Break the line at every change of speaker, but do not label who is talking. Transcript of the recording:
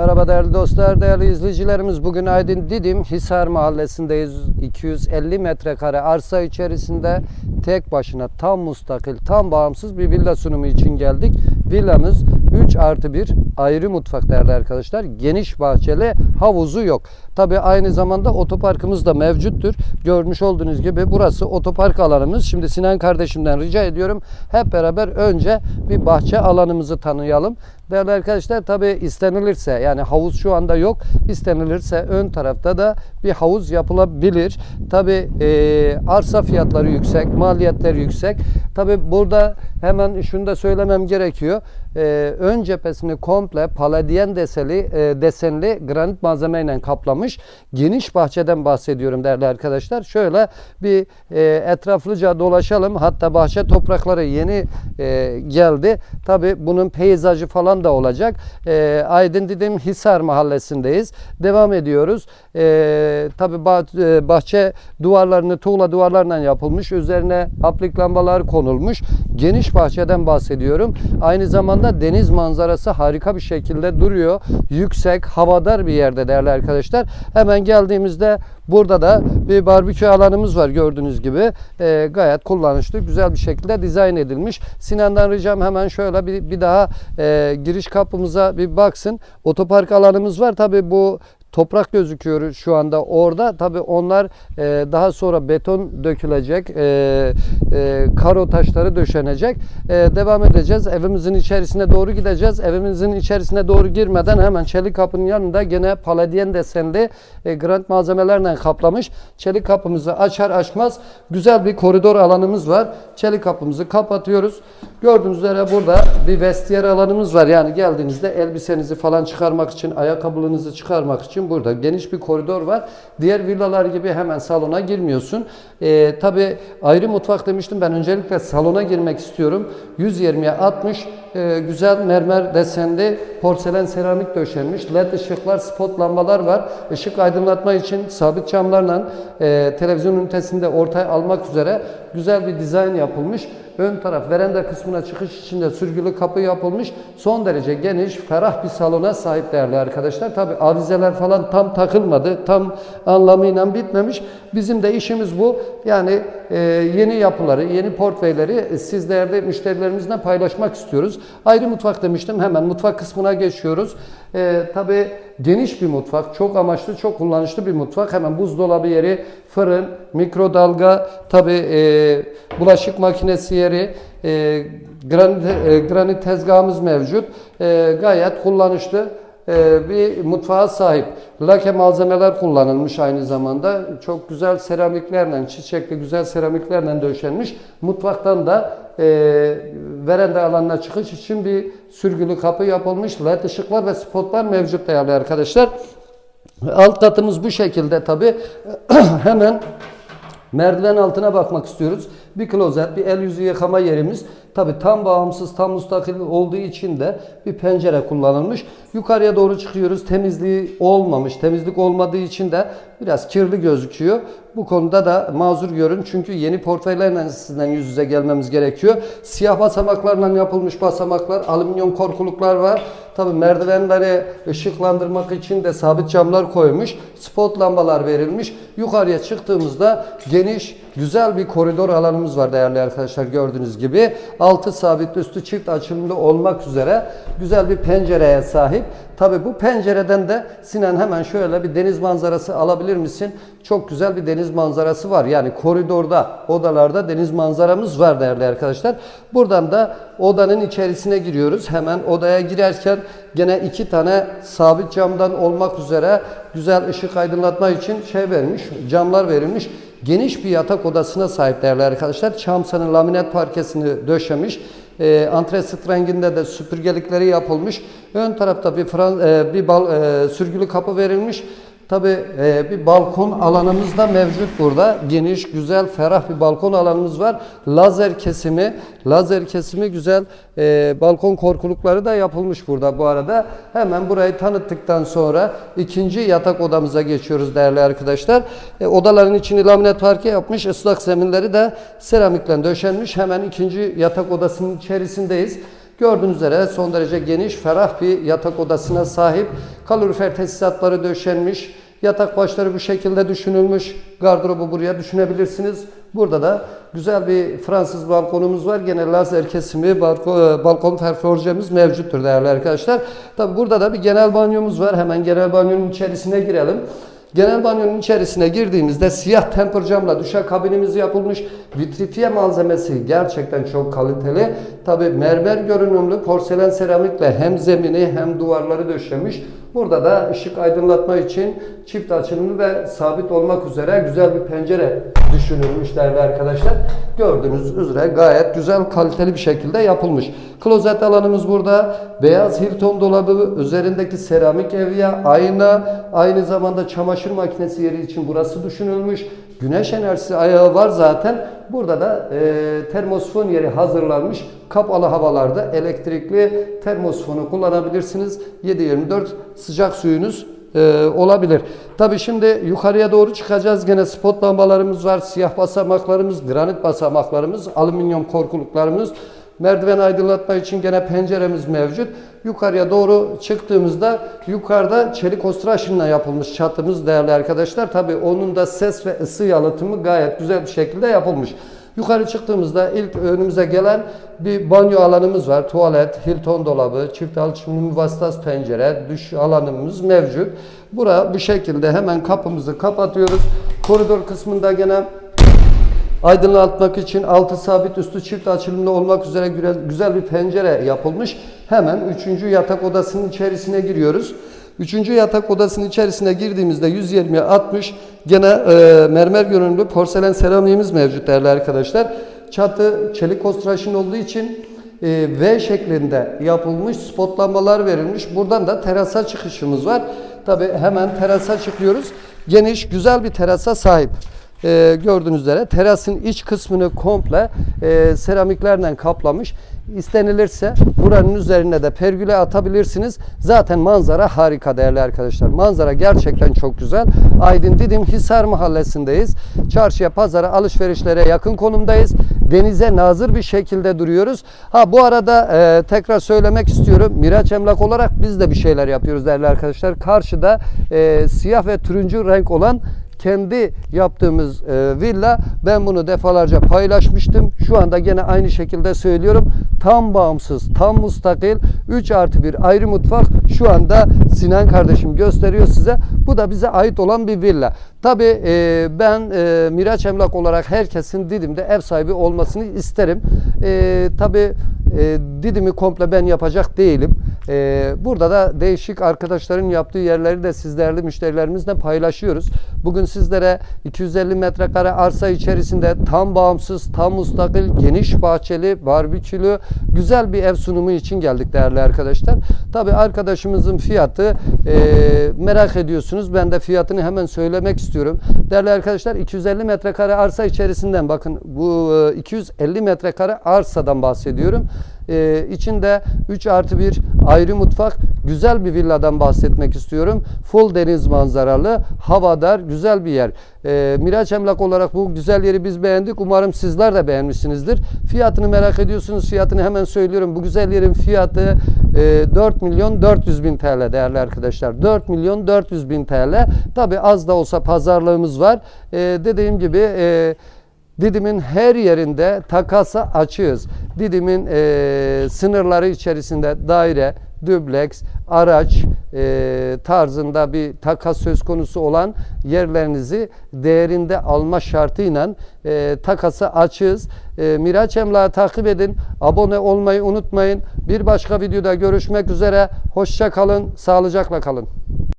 Merhaba değerli dostlar, değerli izleyicilerimiz. Bugün Aydın Didim Hisar Mahallesi'ndeyiz. 250 metrekare arsa içerisinde tek başına tam mustakil, tam bağımsız bir villa sunumu için geldik. Villamız 3 artı 1 ayrı mutfak değerli arkadaşlar. Geniş bahçeli, havuzu yok. Tabi aynı zamanda otoparkımız da mevcuttur. Görmüş olduğunuz gibi burası otopark alanımız. Şimdi Sinan kardeşimden rica ediyorum. Hep beraber önce bir bahçe alanımızı tanıyalım. Değerli arkadaşlar tabi istenilirse yani havuz şu anda yok. İstenilirse ön tarafta da bir havuz yapılabilir. Tabi arsa fiyatları yüksek, maliyetler yüksek. Tabi burada hemen şunu da söylemem gerekiyor. E, ön cephesini komple paladyen deseli, e, desenli granit malzemeyle kaplamış. Geniş bahçeden bahsediyorum değerli arkadaşlar. Şöyle bir e, etraflıca dolaşalım. Hatta bahçe toprakları yeni e, geldi. Tabi bunun peyzajı falan da olacak. E, Aydın Didim Hisar mahallesindeyiz. Devam ediyoruz. E, tabi e, bahçe duvarlarını tuğla duvarlarla yapılmış. Üzerine aplik lambalar konulmuş. Geniş bahçeden bahsediyorum. Aynı zamanda deniz manzarası harika bir şekilde duruyor. Yüksek, havadar bir yerde değerli arkadaşlar. Hemen geldiğimizde burada da bir barbekü alanımız var gördüğünüz gibi. E, gayet kullanışlı, güzel bir şekilde dizayn edilmiş. Sinan'dan ricam hemen şöyle bir, bir daha e, giriş kapımıza bir baksın. Otopark alanımız var. Tabi bu toprak gözüküyor şu anda orada. Tabi onlar e, daha sonra beton dökülecek, e, e, karo taşları döşenecek. E, devam edeceğiz. Evimizin içerisine doğru gideceğiz. Evimizin içerisine doğru girmeden hemen çelik kapının yanında gene paladyen desenli e, granit malzemelerle kaplamış. Çelik kapımızı açar açmaz güzel bir koridor alanımız var. Çelik kapımızı kapatıyoruz. Gördüğünüz üzere burada bir vestiyer alanımız var. Yani geldiğinizde elbisenizi falan çıkarmak için, ayakkabılarınızı çıkarmak için burada geniş bir koridor var. Diğer villalar gibi hemen salona girmiyorsun. Ee, Tabi ayrı mutfak demiştim. Ben öncelikle salona girmek istiyorum. 120'ye 60 e, güzel mermer desenli porselen seramik döşenmiş. LED ışıklar, spot lambalar var. Işık aydınlatma için sabit camlarla e, televizyon ünitesinde ortaya almak üzere güzel bir dizayn yapılmış. Ön taraf veranda kısmına çıkış için de sürgülü kapı yapılmış. Son derece geniş, ferah bir salona sahip değerli arkadaşlar. Tabi avizeler falan tam takılmadı. Tam anlamıyla bitmemiş. Bizim de işimiz bu. Yani e, yeni yapıları, yeni portföyleri siz değerli müşterilerimizle paylaşmak istiyoruz. Ayrı mutfak demiştim. Hemen mutfak kısmına geçiyoruz. E, Tabi geniş bir mutfak. Çok amaçlı, çok kullanışlı bir mutfak. Hemen buzdolabı yeri, fırın, mikrodalga, tabi e, bulaşık makinesi yeri, e, granit, e, granit tezgahımız mevcut. E, gayet kullanışlı bir mutfağa sahip. Lake malzemeler kullanılmış aynı zamanda. Çok güzel seramiklerle, çiçekli güzel seramiklerle döşenmiş. Mutfaktan da e, veranda alanına çıkış için bir sürgülü kapı yapılmış. LED ışıklar ve spotlar mevcut değerli arkadaşlar. Alt katımız bu şekilde tabi. Hemen merdiven altına bakmak istiyoruz. Bir klozet, bir el yüzü yıkama yerimiz. Tabi tam bağımsız, tam müstakil olduğu için de bir pencere kullanılmış. Yukarıya doğru çıkıyoruz. Temizliği olmamış. Temizlik olmadığı için de biraz kirli gözüküyor. Bu konuda da mazur görün. Çünkü yeni portföylerle sizden yüz yüze gelmemiz gerekiyor. Siyah basamaklarla yapılmış basamaklar, alüminyum korkuluklar var. Tabi merdivenleri ışıklandırmak için de sabit camlar koymuş. Spot lambalar verilmiş. Yukarıya çıktığımızda geniş, güzel bir koridor alanımız var değerli arkadaşlar gördüğünüz gibi. Altı sabit, üstü çift açılımlı olmak üzere güzel bir pencereye sahip. Tabi bu pencereden de Sinan hemen şöyle bir deniz manzarası alabilir misin? Çok güzel bir deniz manzarası var. Yani koridorda, odalarda deniz manzaramız var değerli arkadaşlar. Buradan da odanın içerisine giriyoruz. Hemen odaya girerken gene iki tane sabit camdan olmak üzere güzel ışık aydınlatma için şey vermiş, camlar verilmiş. Geniş bir yatak odasına sahip değerli arkadaşlar. Çamsanın laminat parkesini döşemiş. E, antresit renginde de süpürgelikleri yapılmış. Ön tarafta bir, fran, e, bir bal, e, sürgülü kapı verilmiş. Tabi e, bir balkon alanımız da mevcut burada. Geniş, güzel, ferah bir balkon alanımız var. Lazer kesimi, lazer kesimi güzel. E, balkon korkulukları da yapılmış burada bu arada. Hemen burayı tanıttıktan sonra ikinci yatak odamıza geçiyoruz değerli arkadaşlar. E, odaların içini laminat parke yapmış. Islak zeminleri de seramikle döşenmiş. Hemen ikinci yatak odasının içerisindeyiz. Gördüğünüz üzere son derece geniş, ferah bir yatak odasına sahip. Kalorifer tesisatları döşenmiş. Yatak başları bu şekilde düşünülmüş. Gardırobu buraya düşünebilirsiniz. Burada da güzel bir Fransız balkonumuz var. Gene lazer kesimi balkon, balkon perforjemiz mevcuttur değerli arkadaşlar. Tabi burada da bir genel banyomuz var. Hemen genel banyonun içerisine girelim. Genel banyonun içerisine girdiğimizde siyah temper camla duşa kabinimiz yapılmış. Vitrifiye malzemesi gerçekten çok kaliteli. Tabi mermer görünümlü porselen seramikle hem zemini hem duvarları döşemiş. Burada da ışık aydınlatma için çift açılımlı ve sabit olmak üzere güzel bir pencere düşünülmüş değerli arkadaşlar. Gördüğünüz üzere gayet güzel kaliteli bir şekilde yapılmış. Klozet alanımız burada. Beyaz Hilton dolabı, üzerindeki seramik evya, ayna, aynı zamanda çamaşır makinesi yeri için burası düşünülmüş. Güneş enerjisi ayağı var zaten. Burada da e, termosfon yeri hazırlanmış. Kapalı havalarda elektrikli termosfonu kullanabilirsiniz. 7-24 sıcak suyunuz e, olabilir. Tabi şimdi yukarıya doğru çıkacağız. Gene spot lambalarımız var. Siyah basamaklarımız, granit basamaklarımız, alüminyum korkuluklarımız. Merdiven aydınlatma için gene penceremiz mevcut. Yukarıya doğru çıktığımızda yukarıda çelik ostraşınla yapılmış çatımız değerli arkadaşlar. Tabi onun da ses ve ısı yalıtımı gayet güzel bir şekilde yapılmış. Yukarı çıktığımızda ilk önümüze gelen bir banyo alanımız var. Tuvalet, Hilton dolabı, çift alçımlı müvasıtas pencere, duş alanımız mevcut. Bura bu şekilde hemen kapımızı kapatıyoruz. Koridor kısmında gene aydınlatmak için altı sabit üstü çift açılımlı olmak üzere güzel, bir pencere yapılmış. Hemen üçüncü yatak odasının içerisine giriyoruz. Üçüncü yatak odasının içerisine girdiğimizde 120'ye 60 gene e, mermer görünümlü porselen seramiğimiz mevcut değerli arkadaşlar. Çatı çelik konstraşın olduğu için e, V şeklinde yapılmış spotlanmalar verilmiş. Buradan da terasa çıkışımız var. Tabi hemen terasa çıkıyoruz. Geniş güzel bir terasa sahip. Ee, gördüğünüz üzere terasın iç kısmını komple e, seramiklerden kaplamış. İstenilirse buranın üzerine de pergüle atabilirsiniz. Zaten manzara harika değerli arkadaşlar. Manzara gerçekten çok güzel. Aydın Didim Hisar mahallesindeyiz. Çarşıya, pazara, alışverişlere yakın konumdayız. Denize nazır bir şekilde duruyoruz. Ha bu arada e, tekrar söylemek istiyorum. Miraç Emlak olarak biz de bir şeyler yapıyoruz değerli arkadaşlar. Karşıda e, siyah ve turuncu renk olan kendi yaptığımız e, villa ben bunu defalarca paylaşmıştım. Şu anda gene aynı şekilde söylüyorum. Tam bağımsız, tam mustakil 3 artı bir ayrı mutfak şu anda Sinan kardeşim gösteriyor size. Bu da bize ait olan bir villa. Tabi e, ben e, Miraç Emlak olarak herkesin Didim'de ev sahibi olmasını isterim. E, Tabi e, Didim'i komple ben yapacak değilim. E, burada da değişik arkadaşların yaptığı yerleri de siz müşterilerimizle paylaşıyoruz. Bugün sizlere 250 metrekare arsa içerisinde tam bağımsız, tam mustakil, geniş bahçeli, barbekülü, güzel bir ev sunumu için geldik değerli arkadaşlar. Tabi arkadaşımızın fiyatı e, merak ediyorsunuz. Ben de fiyatını hemen söylemek istiyorum. Değerli arkadaşlar 250 metrekare arsa içerisinden bakın bu e, 250 metrekare arsadan bahsediyorum. Ee, içinde 3 artı 1 ayrı mutfak, güzel bir villadan bahsetmek istiyorum. Full deniz manzaralı, havadar, güzel bir yer. Ee, Miraç Emlak olarak bu güzel yeri biz beğendik. Umarım sizler de beğenmişsinizdir. Fiyatını merak ediyorsunuz. Fiyatını hemen söylüyorum. Bu güzel yerin fiyatı e, 4 milyon 400 bin TL değerli arkadaşlar. 4 milyon 400 bin TL. Tabi az da olsa pazarlığımız var. E, dediğim gibi e, Didim'in her yerinde takasa açığız. Didim'in e, sınırları içerisinde daire, dübleks, araç e, tarzında bir takas söz konusu olan yerlerinizi değerinde alma şartıyla e, takasa açığız. E, Miraç Emlak'ı takip edin. Abone olmayı unutmayın. Bir başka videoda görüşmek üzere. Hoşça kalın, sağlıcakla kalın.